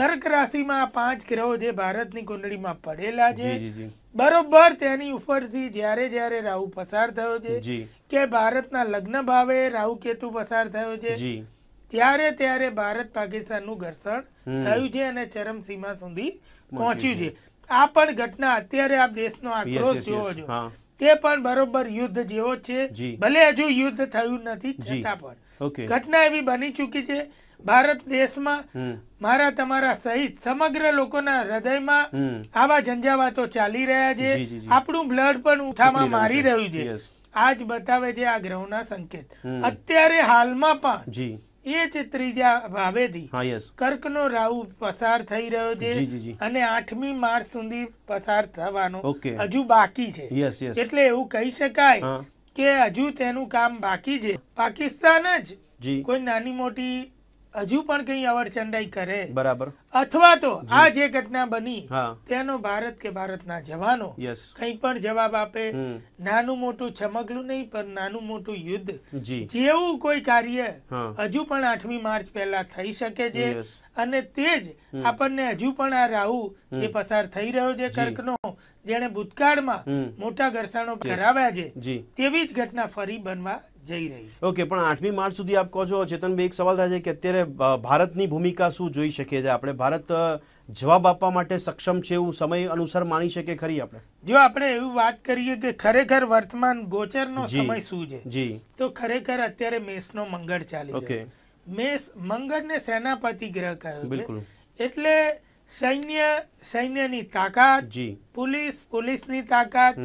કર્ક રાશિમાં પાંચ ગ્રહો જે ભારતની કુંડળીમાં પડેલા છે બરોબર તેની ઉપરથી જ્યારે જ્યારે રાહુ પસાર થયો છે કે ભારતના લગ્ન ભાવે રાહુ કેતુ પસાર થયો છે ત્યારે ત્યારે ભારત પાકિસ્તાનનું ઘર્ષણ થયું છે અને ચરમસીમા સુધી પહોંચ્યું છે. આ પણ ઘટના અત્યારે આપ દેશનો આક્રોશ જોવો છો. તે પણ બરોબર યુદ્ધ જેવો છે. ભલે હજુ યુદ્ધ થયું નથી છતાં પણ. ઘટના એવી બની ચૂકી છે ભારત દેશમાં મારા તમારા સહિત સમગ્ર લોકોના હૃદયમાં આવા ઝંઝાવાતો ચાલી રહ્યા છે. આપણું બ્લડ પણ ઉઠામાં મારી રહ્યું છે. આજ બતાવે છે આ ગ્રહોના સંકેત. અત્યારે હાલમાં પણ એ જ ત્રીજા ભાવેથી કર્કનો રાહુ પસાર થઈ રહ્યો છે. અને આઠમી માર્ચ સુધી પસાર થવાનો હજુ બાકી છે. એટલે એવું કહી શકાય કે હજુ તેનું કામ બાકી છે. પાકિસ્તાન જ. કોઈ નાની મોટી હજુ પણ કઈ અવરચંડાઈ કરે? બરાબર. અથવા તો આ જે ઘટના બની તેનો ભારત કે ભારતના જવાનો કઈ પણ જવાબ આપે. નાનું મોટું ચમકલું નહીં પણ નાનું મોટું યુદ્ધ. જેવું કોઈ કાર્ય હજુ પણ આઠમી માર્ચ પહેલા થઈ શકે છે. અને તે જ આપણને હજુ પણ આ રાહુ જે પસાર થઈ રહ્યો છે કર્કનો જેને ભૂતકાળમાં મોટા ઘર્ષણો. કરાવ્યા છે તેવી જ ઘટના ફરી બનવા જઈ રહી ઓકે પણ આઠમી માર્ચ સુધી આપ કહો છો ચેતનભાઈ એક સવાલ થાય છે કે અત્યારે ભારતની ભૂમિકા શું જોઈ શકીએ છીએ આપણે? ભારત જવાબ આપવા માટે સક્ષમ છે એવું સમય અનુસાર માની શકે ખરી આપણે? જો આપણે એવું વાત કરીએ કે ખરેખર વર્તમાન ગોચરનો સમય શું છે જી. તો ખરેખર અત્યારે મેષનો મંગળ ચાલી ઓકે. મેષ મંગળને સેનાપતિ ગ્રહ કહ્યો બિલકુલ. એટલે સૈન્ય સૈન્યની તાકાત જી. પોલીસ પોલીસની તાકાત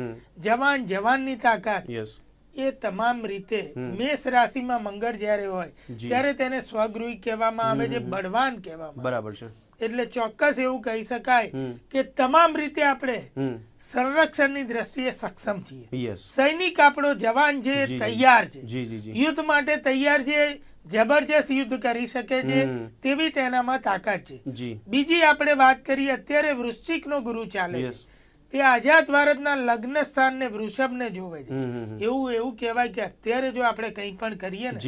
જવાન જવાનની તાકાત. યસ. એ તમામ રીતે મેષ રાશિમાં મંગળ જ્યારે હોય ત્યારે તેને સ્વગૃહી કહેવામાં આવે છે બળવાન કહેવામાં બરાબર છે. એટલે ચોક્કસ એવું કહી શકાય કે તમામ રીતે આપણે સંરક્ષણની દ્રષ્ટિએ સક્ષમ છીએ. સૈનિક આપણો જવાન જી. તૈયાર છે. યુદ્ધ માટે તૈયાર છે જબરજસ્ત યુદ્ધ કરી શકે છે તેવી તેનામાં તાકાત છે. બીજી આપણે વાત કરીએ અત્યારે વૃશ્ચિકનો ગુરુ ચાલે છે. તે આઝાદ ભારતના લગ્ન સ્થાનને વૃષભને જોવે છે. એવું એવું કહેવાય કે અત્યારે જો આપણે કંઈ પણ કરીએ ને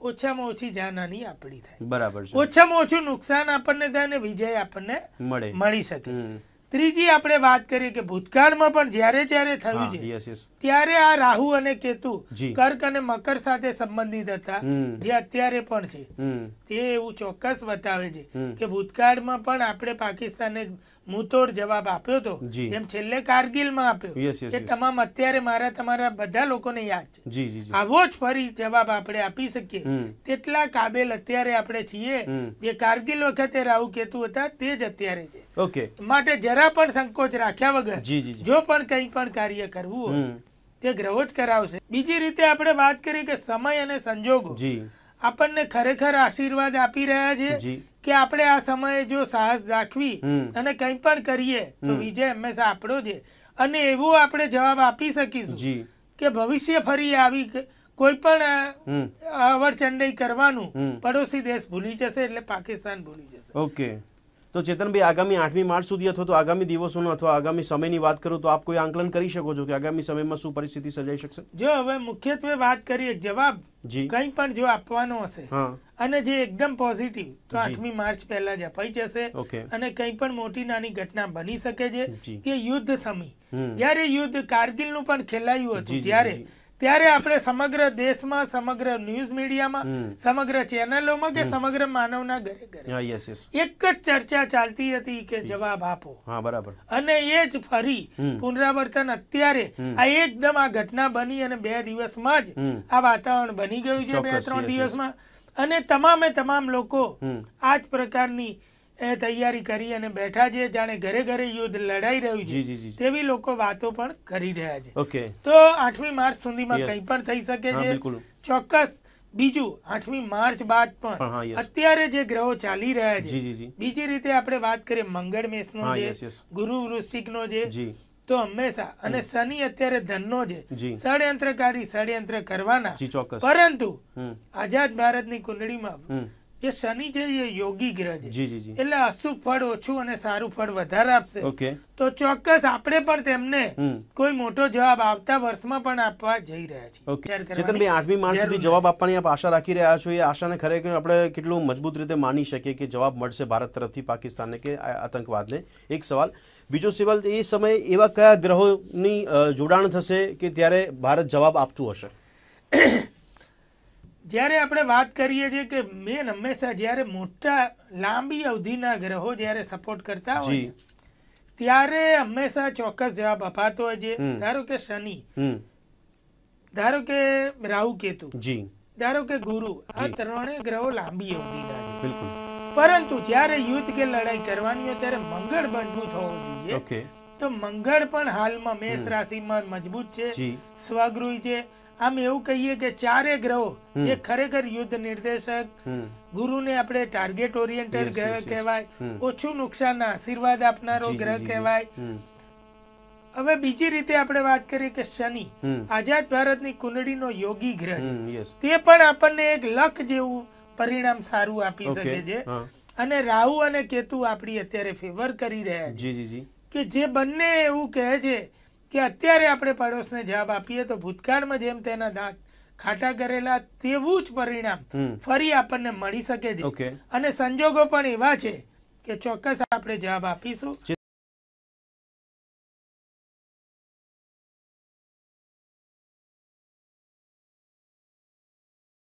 ઓછામાં ઓછી જાનહાની આપણી થાય. બરાબર ઓછામાં ઓછું નુકસાન આપણને થાય ને વિજય આપણને મળી. શકે. ત્રીજી આપણે વાત કરીએ કે ભૂતકાળમાં પણ જ્યારે જ્યારે થયું છે ત્યારે આ રાહુ અને કેતુ કર્ક અને મકર સાથે સંબંધિત હતા જે અત્યારે પણ છે. તે એવું ચોક્કસ બતાવે છે કે ભૂતકાળમાં પણ આપણે પાકિસ્તાનને મુતોડ જવાબ આપ્યો હતો. જેમ છેલ્લે કારગિલમાં આપ્યો એ તમામ અત્યારે મારા તમારા બધા લોકોને યાદ છે. આવો જ ફરી જવાબ આપણે આપી શકીએ. તેટલા કાબેલ અત્યારે આપણે છીએ જે કારગિલ વખતે રાહુ કેતુ હતા તે જ અત્યારે છે. ઓકે માટે જરા પણ સંકોચ રાખ્યા વગર જી પણ કંઈ પણ કાર્ય કરવું હોય તે ગ્રહો જ કરાવશે. બીજી રીતે આપણે વાત કરીએ કે સમય અને સંજોગો. આપણને ખરેખર આશીર્વાદ આપી રહ્યા છે કે આપણે આ સમયે જો સાહસ રાખવી અને કંઈ પણ કરીએ તો વિજય હંમેશા આપણો છે. અને એવો આપણે જવાબ આપી શકીશું કે ભવિષ્ય ફરી આવી કોઈ પણ અવરચંડાઈ કરવાનું. પડોશી દેશ ભૂલી જશે એટલે પાકિસ્તાન ભૂલી જશે. ઓકે તો ચેતનભાઈ આગામી આઠમી માર્ચ સુધી અથવા તો આગામી દિવસોનો અથવા આગામી સમયની વાત કરું તો આપ કોઈ આંકલન કરી શકો છો કે આગામી સમયમાં શું પરિસ્થિતિ સર્જાઈ શકશે? જો હવે મુખ્યત્વે વાત કરીએ જવાબ જી. કંઈ પણ જો આપવાનો હશે અને જે એકદમ પોઝિટિવ તો આઠમી માર્ચ પહેલા જ અપાઈ જશે ઓકે. અને કંઈ પણ મોટી નાની ઘટના બની શકે છે કે યુદ્ધ સમય. જ્યારે યુદ્ધ કારગિલનું પણ ખેલાયું હતું જ્યારે. ત્યારે આપણે સમગ્ર દેશમાં સમગ્ર ન્યૂઝ મીડિયામાં સમગ્ર ચેનલોમાં કે સમગ્ર માનવના ઘરે ઘરે. એક જ ચર્ચા ચાલતી હતી કે જવાબ આપો. હા બરાબર. અને એ જ ફરી પુનરાવર્તન અત્યારે આ એકદમ આ ઘટના બની અને બે દિવસમાં જ આ વાતાવરણ બની ગયું છે બે ત્રણ. દિવસમાં. અને તમામે તમામ લોકો આ જ પ્રકારની એ તૈયારી કરી અને બેઠા છે જાણે ઘરે ઘરે યુદ્ધ લડાઈ રહ્યું છે. જી જી તેવી લોકો વાતો પણ કરી રહ્યા છે. ઓકે. તો આઠમી માર્ચ સુધીમાં કંઈ પણ થઈ શકે છે? ચોક્કસ. બીજું આઠમી માર્ચ બાદ પણ અત્યારે જે ગ્રહો ચાલી રહ્યા છે જી જી બીજી રીતે આપણે વાત કરીએ મંગળ મેષનો નો યસ ગુરુ વૃશ્ચિકનો જી તો હંમેશા અને શનિ અત્યારે ધનનો છે. જી. ષડયંત્રકારી ષડયંત્ર કરવાના. પરંતુ આઝાદ ભારતની કુંડળીમાં જે શનિ છે એ યોગી ગ્રહ છે. જી જી જી. એટલે અશુભ ફળ ઓછું અને સારું ફળ વધારે આપશે. ઓકે. તો ચોક્કસ આપણે પણ તેમને કોઈ મોટો જવાબ આવતા વર્ષમાં પણ આપવા જઈ રહ્યા છીએ. ઓકે. ચેતનભાઈ આઠમી માર્ચ સુધી જવાબ આપવાની આપ આશા રાખી રહ્યા છો. એ આશાને ખરેખર આપણે કેટલું મજબૂત રીતે માની શકીએ કે જવાબ મળશે ભારત તરફથી પાકિસ્તાનને કે આતંકવાદને? એક સવાલ. બીજો સવાલ એ સમયે એવા કયા ગ્રહોની જોડાણ થશે કે ત્યારે ભારત જવાબ આપતું હશે? જ્યારે આપણે વાત કરીએ છીએ કે મેન હંમેશા જ્યારે મોટા લાંબી અવધિના ગ્રહો જ્યારે સપોર્ટ કરતા હોય ત્યારે હંમેશા ચોક્કસ જવાબ અપાતો હોય છે. ધારો કે શનિ ધારો કે રાહુ કેતુ ધારો કે ગુરુ આ ત્રણે ગ્રહો લાંબી અવધિના બિલકુલ. પરંતુ જ્યારે યુદ્ધ કે લડાઈ કરવાની હોય ત્યારે મંગળ મજબૂત હોવો જોઈએ. તો મંગળ પણ હાલમાં મેષ રાશિમાં મજબૂત છે. સ્વગૃહ સ્વગૃહી છે. આમ એવું કહીએ કે ચારે ગ્રહો. જે ખરેખર યુદ્ધ નિર્દેશક. ગુરુને આપણે ટાર્ગેટ ઓરિએન્ટેડ ગ્રહ. કહેવાય. ઓછું નુકસાન આશીર્વાદ આપનારો ગ્રહ. કહેવાય. હવે બીજી રીતે આપણે વાત કરીએ કે શનિ આઝાદ ભારતની કુંડળીનો યોગી ગ્રહ છે. તે પણ આપણને એક લક જેવું પરિણામ સારું આપી શકે છે. અને રાહુ અને કેતુ આપણી અત્યારે ફેવર કરી રહ્યા છે. કે જે બંને એવું કહે છે કે અત્યારે આપણે પડોશને જવાબ આપીએ તો ભૂતકાળમાં જેમ તેના દાંત ખાટા કરેલા તેવું જ પરિણામ ફરી આપણને મળી શકે છે. અને સંજોગો પણ એવા છે કે ચોક્કસ આપણે જવાબ આપીશું.